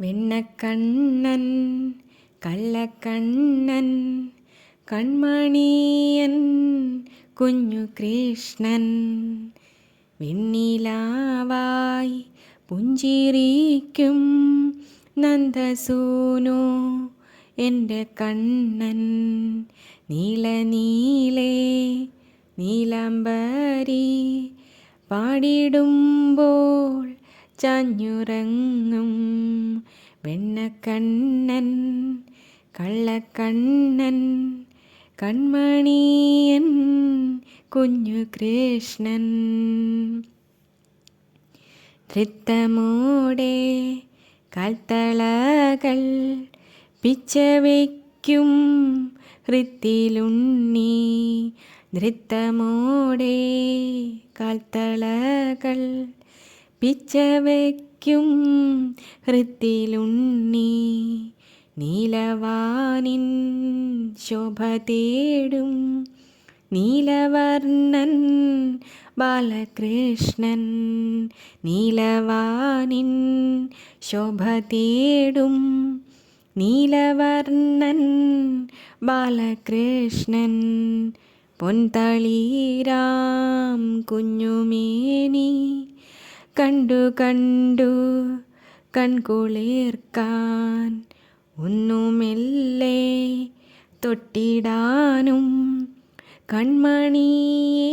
വെണ്ണക്കണ്ണൻ കള്ളക്കണ്ണൻ കൺമണിയൻ കുഞ്ഞു കൃഷ്ണൻ വെണ്ണിലാവായി പുഞ്ചിരിക്കും നന്ദസൂനു എന്റെ കണ്ണൻ. നീല നീലേ നീലാംബരി പാടിടുമ്പോൾ ചാഞ്ഞുറങ്ങും. വെണ്ണക്കണ്ണൻ കള്ളക്കണ്ണൻ കൺമണിയൻ കുഞ്ഞു കൃഷ്ണൻ നൃത്തമോടെ കൽത്തളകൾ പിച്ചവയ്ക്കും. ഹൃത്തിലുണ്ണി നൃത്തമോടെ കാൽത്തളകൾ പിച്ചവയ്ക്കും ഹൃത്തിലുണ്ണി നീലവാനിൻ ശോഭ തേടും നീലവർണൻ ബാലകൃഷ്ണൻ നീലവാനിൻ ശോഭ തേടും നീലവർണൻ ബാലകൃഷ്ണൻ പൊൻതളീരാം കുഞ്ഞുമേനി കണ്ടു കണ്ടു. കൺകുളിർക്കാൻ ഒന്നുമില്ലേ? തൊട്ടിടാനും കൺമണിയെ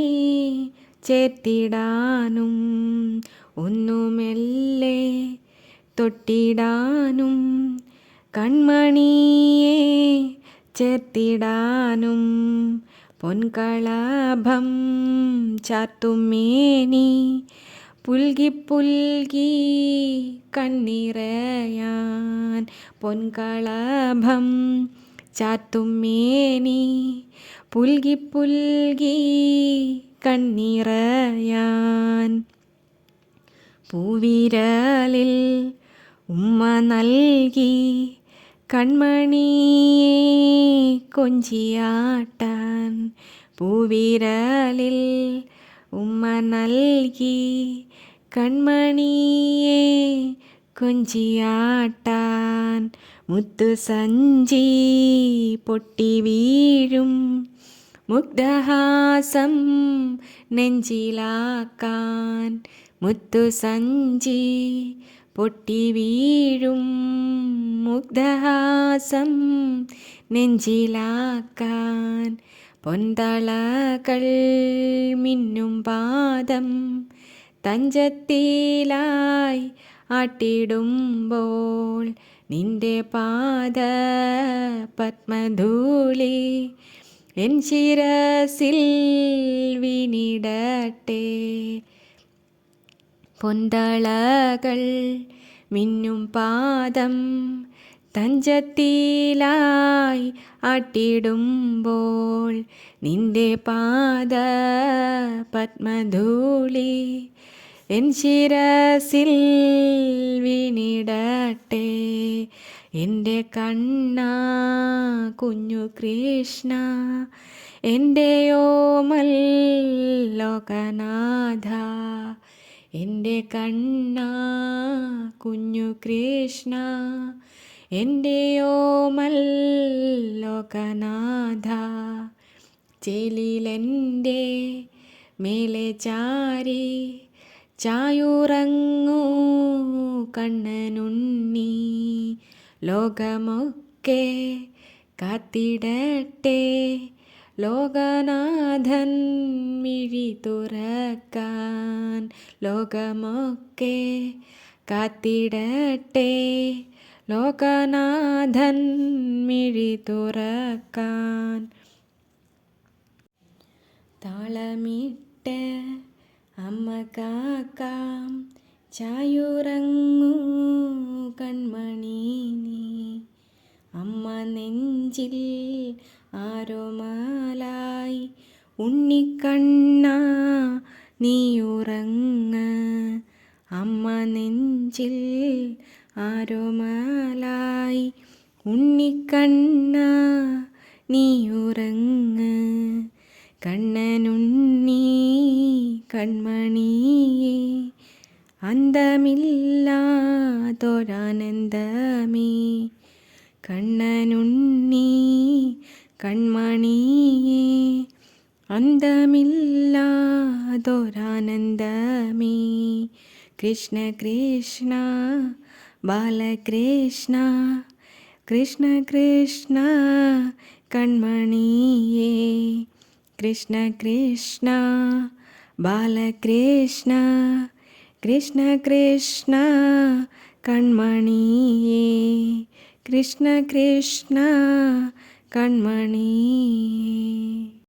ചേർത്തിടാനും ഒന്നുമില്ലേ? തൊട്ടിടാനും കൺമണിയെ ചേർത്തിടാനും പൊൻകളഭം ചാത്തുമേനി പുൽകി പുൽകി കണ്ണിറയാൻ പൊൻകളഭം ചാത്തുമേനി പുൽകി പുൽകി കണ്ണിറയാൻ പൂവിരലിൽ ഉമ്മ നൽകി കൺമണിയെ കൊഞ്ചിയാട്ടാൻ പൂവിരലിൽ ഉമ്മ നൽകി കൺമണിയെ കൊഞ്ചിയാട്ടാൻ മുത്തു സഞ്ചി പൊട്ടി വീഴും മുഗ്ധഹാസം നെഞ്ചിലാക്കാൻ മുത്തു സഞ്ചി പൊട്ടി വീഴും മുഗ്ധഹാസം നെഞ്ചിലാക്കാൻ പൊന്തളകൾ മിന്നും പാദം തഞ്ചത്തിലായി ആട്ടിടുമ്പോൾ നിന്റെ പാദ പത്മധൂളി എൻ ശിരസിൽ വിനിടട്ടെ. പൊന്തളകൾ മിന്നും പാദം തഞ്ചത്തിലായി ആട്ടിടുമ്പോൾ നിന്റെ പാദ പത്മധൂളി എൻ ശിരസിൽ വീണിടട്ടെ. എന്റെ കണ്ണ കുഞ്ഞു കൃഷ്ണ എന്റെ ഓമൽ ലോകനാഥ എന്റെ കണ്ണ കുഞ്ഞു കൃഷ്ണ എന്റെ ഓമൽ ചെലിലെന്റെ ചേലിലെന്റെ മേലെ ചാരി ചായുറങ്ങൂ കണ്ണനുണ്ണി. ലോകമൊക്കെ കാത്തിടട്ടെ ലോകനാഥൻ മിഴി തുറക്കാൻ. ലോകമൊക്കെ കാത്തിടട്ടെ ലോകനാഥൻ മിഴി തുറക്കാൻ. താളമിട്ട് അമ്മ കാക്കാം. ചായുറങ്ങൂ കൺമണി നീ. അമ്മ നെഞ്ചിൽ ആരോമാലായി ഉണ്ണിക്കണ്ണ നീയുറങ്ങ. അമ്മ നെഞ്ചിൽ ആരോമാലായി ഉണ്ണിക്കണ്ണ നീ ഉറങ്ങ്. കണ്ണനുണ്ണി കൺമണിയേ അന്തമില്ലാതൊരാനന്ദമേ. കണ്ണനുണ്ണി കൺമണിയേ അന്തമില്ലാതൊരാനന്ദമേ. കൃഷ്ണ കൃഷ്ണ बालकृष्णा कृष्णकृष्णा कणमणीये कृष्णकृष्ण बालकृष्ण कृष्णकृष्णा कणमणीये कृष्णकृष्णा कणमणीये।